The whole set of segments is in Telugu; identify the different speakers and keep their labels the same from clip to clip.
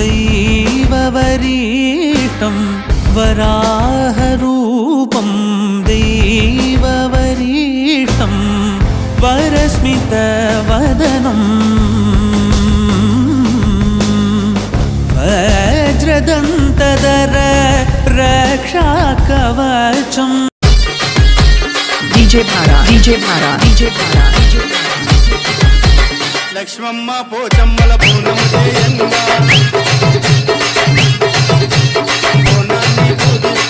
Speaker 1: दैववरीतं वराहरूपं दैववरीतं वरस्मितवदनं वज्रदन्तदर
Speaker 2: रक्षाकवचं विजयभारा विजयभारा विजयभारा
Speaker 3: లక్ష్మమ్మ పోచమ్మల పూనం చేయంగా పూజ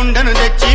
Speaker 3: కుండను తెచ్చి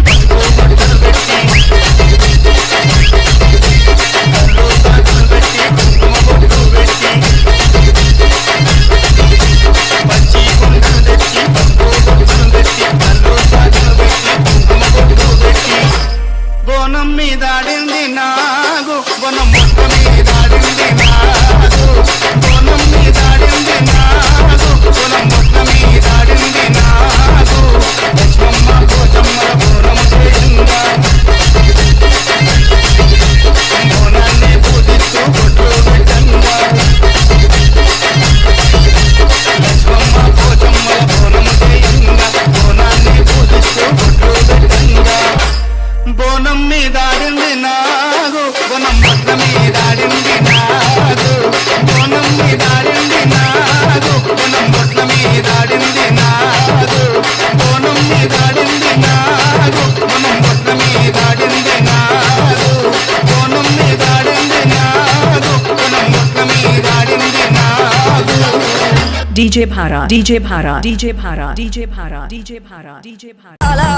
Speaker 2: డీజే భారా డీజే భారా డీజే భారా డీజే భారా డీజే భారా
Speaker 4: డీజే భారా.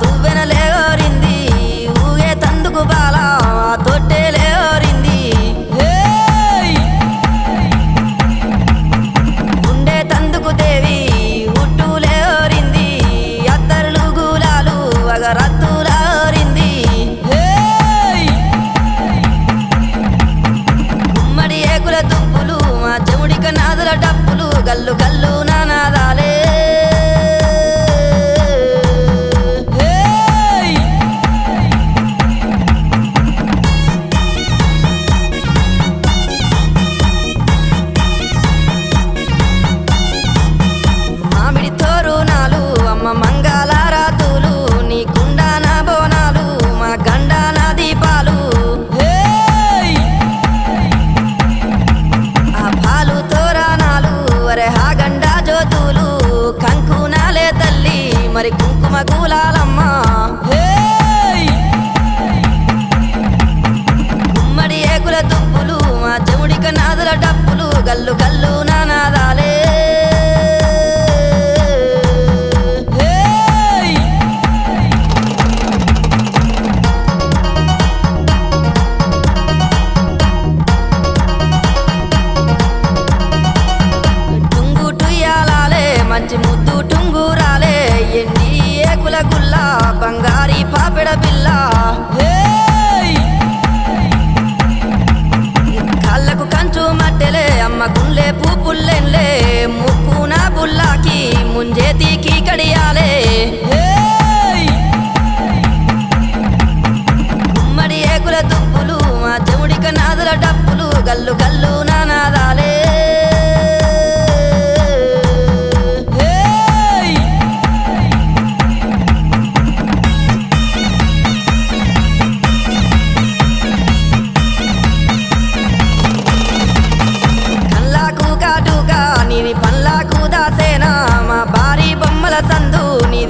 Speaker 4: దువ్వెనలేరింది ఊగే తందుకు బాలా.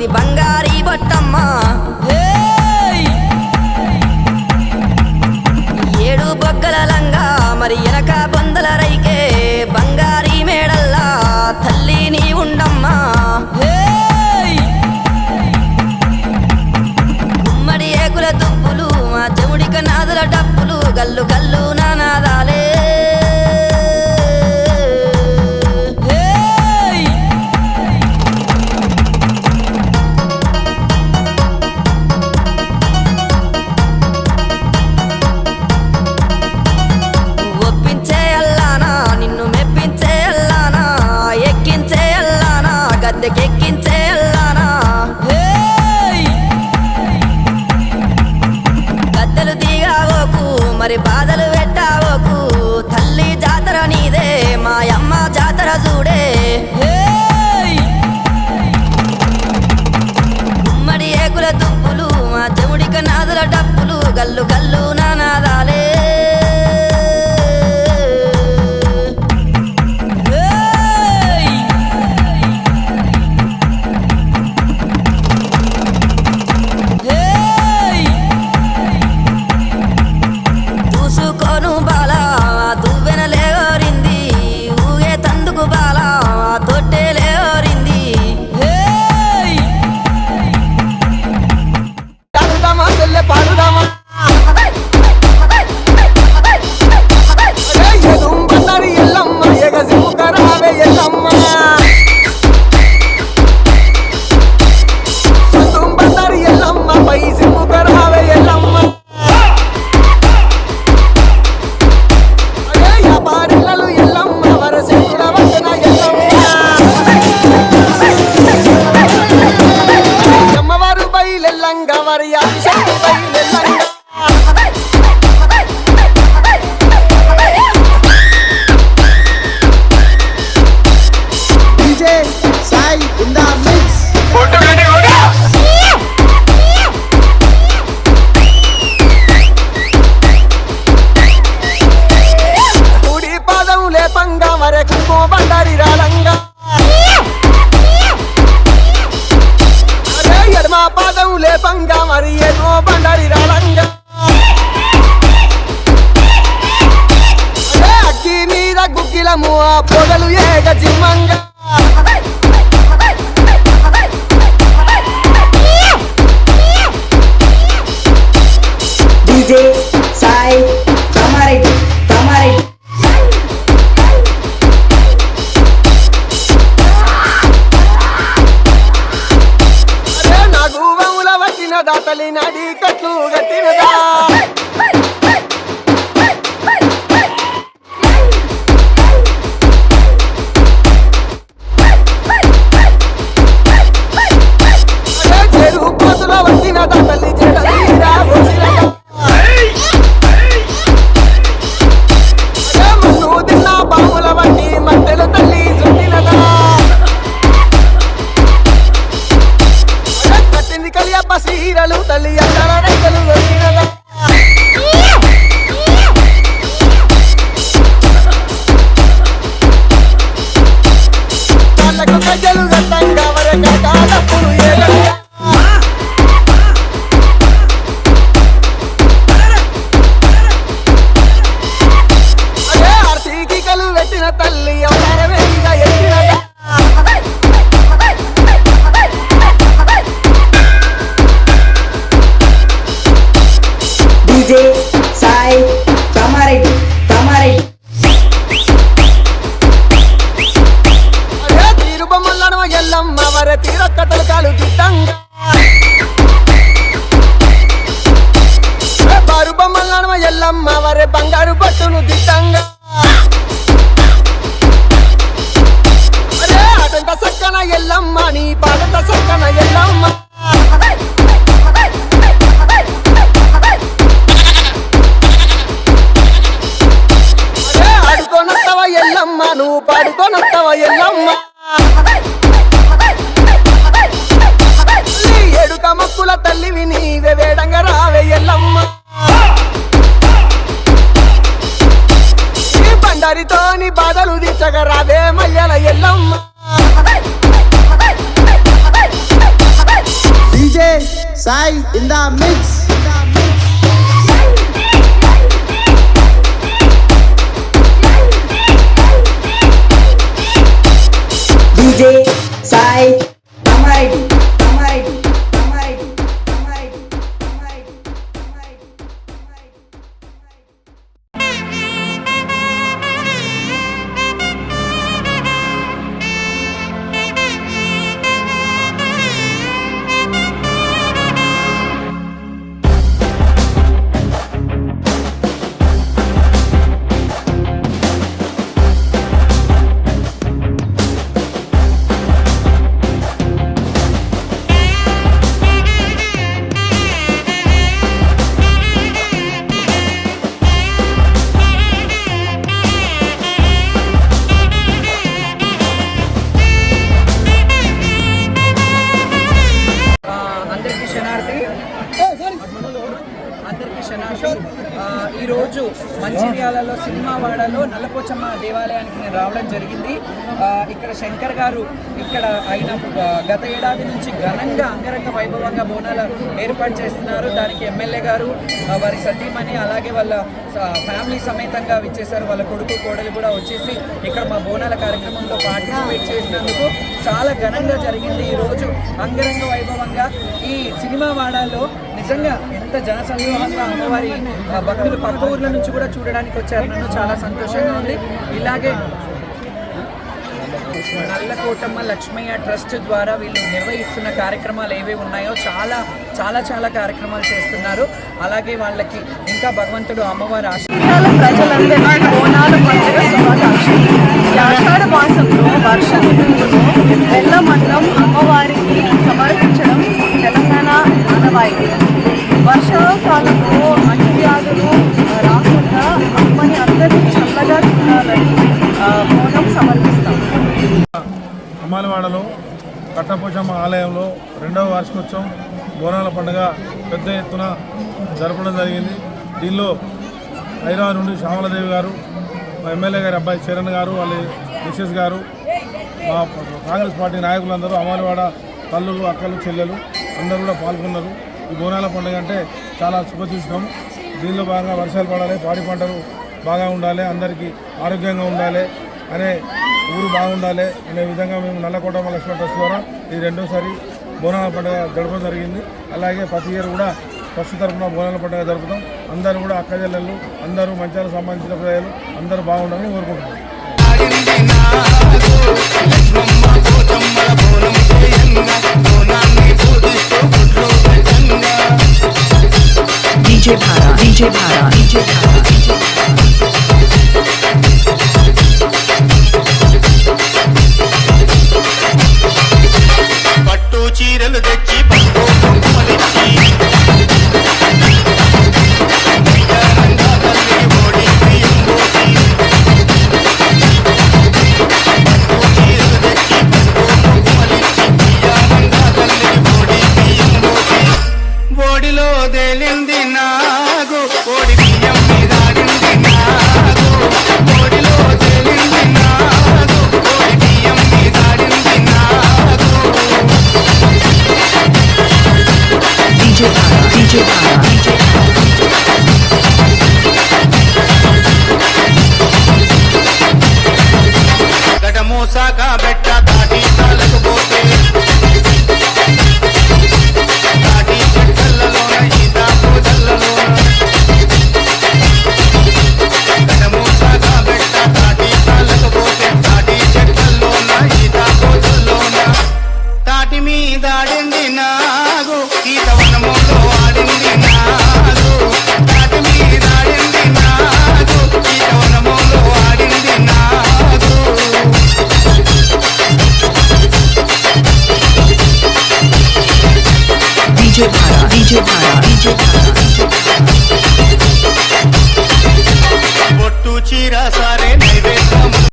Speaker 4: ఇది బంగారీ బొట్టమ్మ. ఏడు బొగ్గల లంగా మరి ఎనక బొందల రైకే బంగారీ మేడల్లా. తల్లి నీ ఉండమ్మా. గుమ్మడి ఏకుల దుప్పులు మా చెముడిక నాదుల డప్పులు గల్లు గల్లు
Speaker 5: నా una
Speaker 6: nada. Sai in the mix.
Speaker 7: గత ఏడాది నుంచి ఘనంగా అంగరంగ వైభవంగా బోనాలు ఏర్పాటు చేస్తున్నారు. దానికి ఎమ్మెల్యే గారు వారి సతీమణి అలాగే వాళ్ళ ఫ్యామిలీ సమేతంగా విచ్చేశారు. వాళ్ళ కొడుకు కోడలు కూడా వచ్చేసి ఇక్కడ మా బోనాల కార్యక్రమంలో పార్టిసిపేట్ చేసినందుకు చాలా ఘనంగా జరిగింది ఈరోజు అంగరంగ వైభవంగా ఈ సినిమా వాడాలో నిజంగా ఎంత జనసమూహంగా అమ్మవారి ఆ, భక్తులు పక్క ఊర్ల నుంచి కూడా చూడడానికి వచ్చారు. నన్ను చాలా సంతోషంగా ఉంది. ఇలాగే నల్లకోటమ్మ లక్ష్మయ్య ట్రస్ట్ ద్వారా వీళ్ళు నిర్వహిస్తున్న కార్యక్రమాలు ఏవి ఉన్నాయో చాలా చాలా చాలా కార్యక్రమాలు చేస్తున్నారు. అలాగే వాళ్ళకి ఇంకా భగవంతుడు అమ్మవారి ఆశ
Speaker 2: ప్రజలందరూ ప్రజలందరికీ పండుగ శుభాకాంక్షలు. ఈ ఆషాఢ మాసంలో వర్ష ఋతువులో మండలం అమ్మవారికి సమర్పించడం తెలంగాణ ఆనవాయితీ. వర్షాకాలంలో అన్ని వ్యాధులు రాకుండా అమ్మని అందరికీ చల్లగా చూడాలని
Speaker 8: అమ్మాలవాడలో కట్టపోచమ్మ ఆలయంలో రెండవ వార్షికోత్సవం బోనాల పండుగ పెద్ద ఎత్తున జరపడం జరిగింది. దీనిలో హైదరాబాద్ నుండి శ్యామలదేవి గారు మా ఎమ్మెల్యే గారి అబ్బాయి చరణ్ గారు వాళ్ళ మిసెస్ గారు మా కాంగ్రెస్ పార్టీ నాయకులందరూ అమ్మాలవాడ తల్లులు అక్కలు చెల్లెలు అందరూ కూడా పాల్గొన్నారు. ఈ బోనాల పండుగ అంటే చాలా శుభసూచకం దీనిలో భాగంగా వర్షాలు పడాలి పాడి పంటలు బాగా ఉండాలి అందరికీ ఆరోగ్యంగా ఉండాలి అనే ఊరు బాగుండాలి అనే విధంగా మేము నల్లకోటమ్మ లక్ష్మణ ట్రస్ట్ ద్వారా ఈ రెండోసారి బోనాల పండుగ జరపడం జరిగింది. అలాగే ప్రతి ఇయర్ కూడా ఫస్ట్ తరఫున బోనాల పండుగ జరుపుతాం. అందరూ కూడా అక్క అందరూ మంచాలకు సంబంధించిన ప్రజలు అందరూ బాగుండాలని కోరుకుంటున్నాం.
Speaker 2: DJ
Speaker 9: Para,
Speaker 3: DJ Para, DJ Para, DJ Para.